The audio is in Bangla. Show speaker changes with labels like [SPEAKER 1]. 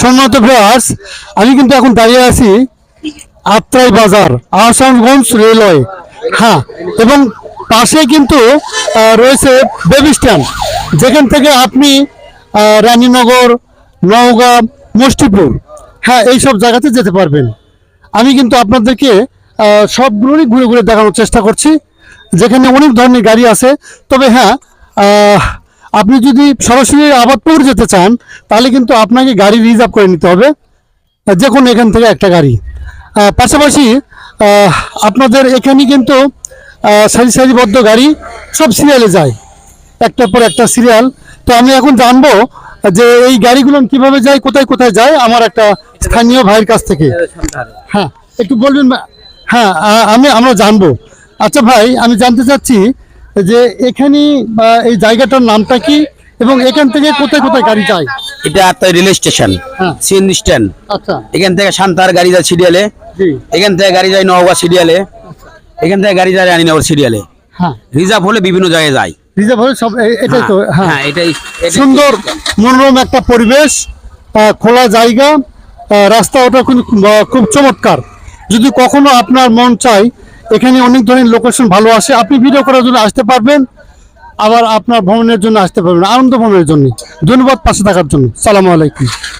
[SPEAKER 1] সম্মানিত ভিউয়ার্স আমি কিন্তু এখন দাঁড়িয়ে আছি আত্রাই বাজার আহসানগঞ্জ রেলওয়ে। হ্যাঁ এবং পাশে কিন্তু রয়েছে বেবি স্ট্যান্ড যেখান থেকে আপনি রানীনগর নওগাঁ মুষ্টিপুর হ্যাঁ এই সব জায়গাতে যেতে পারবেন। আমি কিন্তু আপনাদেরকে আহ, সবগুলোরই ঘুরে ঘুরে দেখানোর চেষ্টা করছি। যেখানে অনেক ধরনের গাড়ি আছে। তবে হ্যাঁ আপনি যদি সরাসরি আবাদপুর যেতে চান, তাহলে কিন্তু আপনাকে গাড়ি রিজার্ভ করে নিতে হবে। যে কোনো এখান থেকে একটা গাড়ি। পাশাপাশি আপনাদের এখানে কিন্তু সারি সারিবদ্ধ গাড়ি সব সিরিয়ালে যায়। একটার পর একটা সিরিয়াল তো আমি এখন জানব যে এই গাড়িগুলো কীভাবে যায়, কোথায় কোথায় যায়, আমার একটা স্থানীয় ভাইয়ের কাছ থেকে। হ্যাঁ একটু বলবেন হ্যাঁ আমি আমরা জানব। আচ্ছা ভাই, আমি জানতে চাচ্ছি যে এখানে বা এই জায়গাটার নামটা কি? এবং এখান থেকে কোথায় কোথায় গাড়ি যায়?
[SPEAKER 2] এটা আপনার রেল স্টেশন
[SPEAKER 1] হ্যাঁ।
[SPEAKER 2] CNG stand.
[SPEAKER 1] আচ্ছা।
[SPEAKER 2] এখান থেকে শান্তার গাড়ি যায় সিরিয়ালে।
[SPEAKER 1] জি।
[SPEAKER 2] এখান থেকে গাড়ি যায় নওগাঁ সিরিয়ালে। এখান থেকে গাড়ি যায় রানীনগর সিরিয়ালে।
[SPEAKER 1] হ্যাঁ।
[SPEAKER 2] রিজার্ভ হলে বিভিন্ন জায়গায় যায়।
[SPEAKER 1] রিজার্ভ হলে সব এটাই তো হ্যাঁ
[SPEAKER 2] হ্যাঁ। এটাই
[SPEAKER 1] সুন্দর মনোরম একটা পরিবেশ খোলা জায়গা রাস্তা ওটা খুব চমৎকার। যদি কখনো আপনার মন চাই এখানে অনেক ধরনের লোকেশন ভালো আসে আপনি ভিডিও করার জন্য আসতে পারবেন, আবার আপনার ভ্রমণের জন্য আসতে পারবেন, আনন্দ ভ্রমণের জন্য। ধন্যবাদ, পাশে থাকার জন্য। সালামু আলাইকুম।